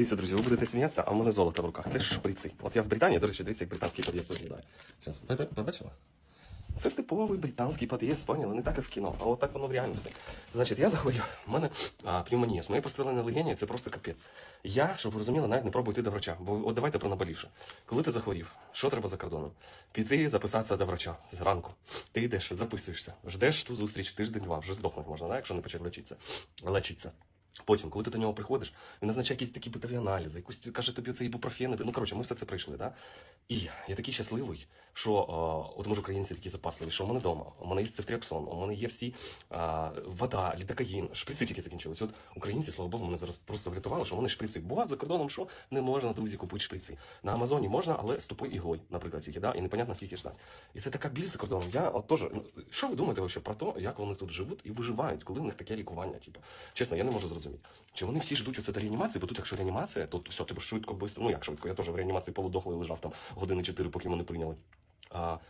Дивіться, друзі, ви будете сміятися, а в мене золото в руках. Це ж шприци. От я в Британії, до речі, дивіться, як британський під'їзд виглядає. Зараз, ви? Це типовий британський під'їзд, поняли? Не так, як в кіно, а от так воно в реальності. Значить, я захворів, у мене а, пневмонія, з моєю простреленою легені, це просто капець. Я, щоб ви розуміли, навіть не пробую йти до врача. Бо от давайте про наболівше. Коли ти захворів, що треба за кордоном? Піти записатися до врача зранку. Ти йдеш, записуєшся, ждеш ту зустріч тиждень-два, вже здохнути можна, да, якщо не почав лечитися. Лечиться. Потім, коли ти до нього приходиш, він назначає якісь такі битові аналізи, якусь каже тобі це ібупрофен, Ну коротше, ми все це пройшли. Да? І я такий щасливий, що от ми ж українці такі запасливі, що у мене вдома, у мене є цифтріаксон, у мене є всі а, вода, лідокаїн, шприци тільки закінчились. От українці, слава Богу, мене зараз просто врятували, що вони шприци. Бува за кордоном, що не можна, друзі, купити шприци. На Амазоні можна, але з тупою іглою, наприклад, тільки, да? і непонятно скільки ждать. І це така біль за кордоном. Я от теж, ну, що ви думаєте вообще про те, як вони тут живуть і виживають, коли в них таке лікування? Типу, чесно, я не можу зрозуміти. Чи вони всі ждуть оце до реанімації, бо тут, якщо реанімація, то все, тебе швидко, бистро. Ну як швидко, я теж в реанімації полудохлий лежав там години чотири, поки мене прийняли. А,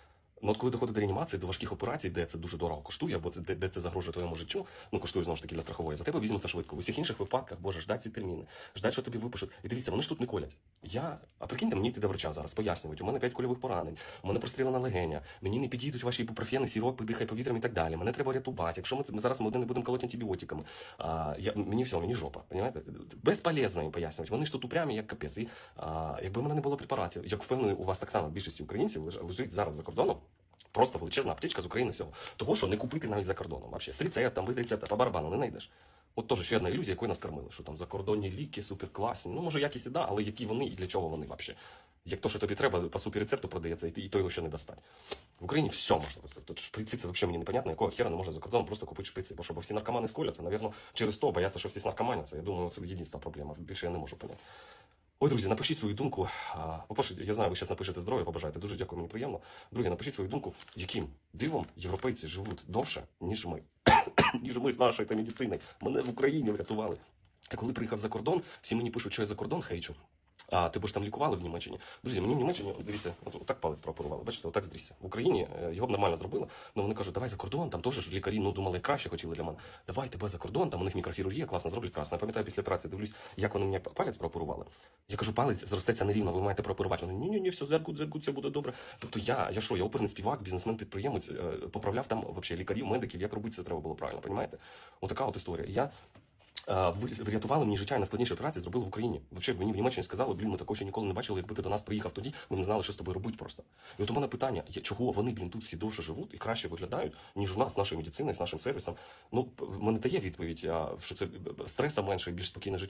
Ну, от коли доходить до реанімації, до важких операцій, де це дуже дорого коштує, або це де, де це загрожує твоєму життю, ну коштує знову ж таки для страхової. За тебе візьмуться швидко. В усіх інших випадках, боже, ждать ці терміни, ждать, що тобі випишуть. І дивіться, вони ж тут не колять. Я, а прикиньте, мені йти до врача зараз, пояснюють. У мене п'ять кульових поранень, у мене прострілена легеня, мені не підійдуть ваші ібупрофени, сіропи, дихай повітрям і так далі. Мене треба рятувати. Якщо ми, ми зараз ми один не будемо колоти антибіотиками, а, я, мені все, мені жопа. Понимаєте? Безполезно їм пояснювати. Вони ж тут упрямі, як капець. І, а, якби в мене не було препаратів, як впевнений, у вас так само більшості українців леж- лежить зараз за кордоном. Просто величезна аптечка з України всього. Того, що не купити навіть за кордоном. Вообще, з рецептом, без рецепта, по барабану не знайдеш. От теж ще одна ілюзія, якою нас кормили, що там закордонні ліки, суперкласні. Ну, може, якісь і да, але які вони і для чого вони взагалі. Як то, що тобі треба, по суперрецепту продається, і, ти, і то його ще не достать. В Україні все можна. Тут шприці це взагалі мені непонятно, якого хера не може за кордоном просто купити шприці. Бо що, бо всі наркомани сколяться, навірно, через то бояться, що всі наркоманяться. Я думаю, це єдина проблема. Більше я не можу поняти. Ой, друзі, напишіть свою думку. По-перше, я знаю, ви зараз напишете здоров'я, побажаєте. Дуже дякую, мені приємно. Друге, напишіть свою думку, яким дивом європейці живуть довше, ніж ми. ніж ми з нашою та медициною. Мене в Україні врятували. А коли приїхав за кордон, всі мені пишуть, що я за кордон хейчу. А тебе ж там лікували в Німеччині. Друзі, мені в Німеччині, дивіться, от, отак палець прооперували. Бачите, отак здрісся. В Україні е, його б нормально зробили. Ну вони кажуть, давай за кордон, там теж лікарі ну, думали краще хотіли для мене. Давай тебе за кордон, там у них мікрохірургія, класно зроблять красно. Я пам'ятаю, після операції дивлюсь, як вони мені палець прооперували. Я кажу, палець зростеться нерівно, ви маєте прооперувати. Вони ні, ні, ні, все зергуть, зергуть, все буде добре. Тобто я, я що, я оперний співак, бізнесмен, підприємець, е, поправляв там вообще лікарів, медиків, як робити це треба було правильно, розумієте? Отака от історія. Я врятували мені життя і найскладніші операції зробили в Україні. Взагалі, мені в Німеччині сказали, блін, ми такого ще ніколи не бачили, якби ти до нас приїхав тоді, ми не знали, що з тобою робити просто. І от у мене питання, чого вони, блін, тут всі довше живуть і краще виглядають, ніж у нас з нашою медициною, з нашим сервісом. Ну, мене дає відповідь, що це стреса менше більш спокійне життя.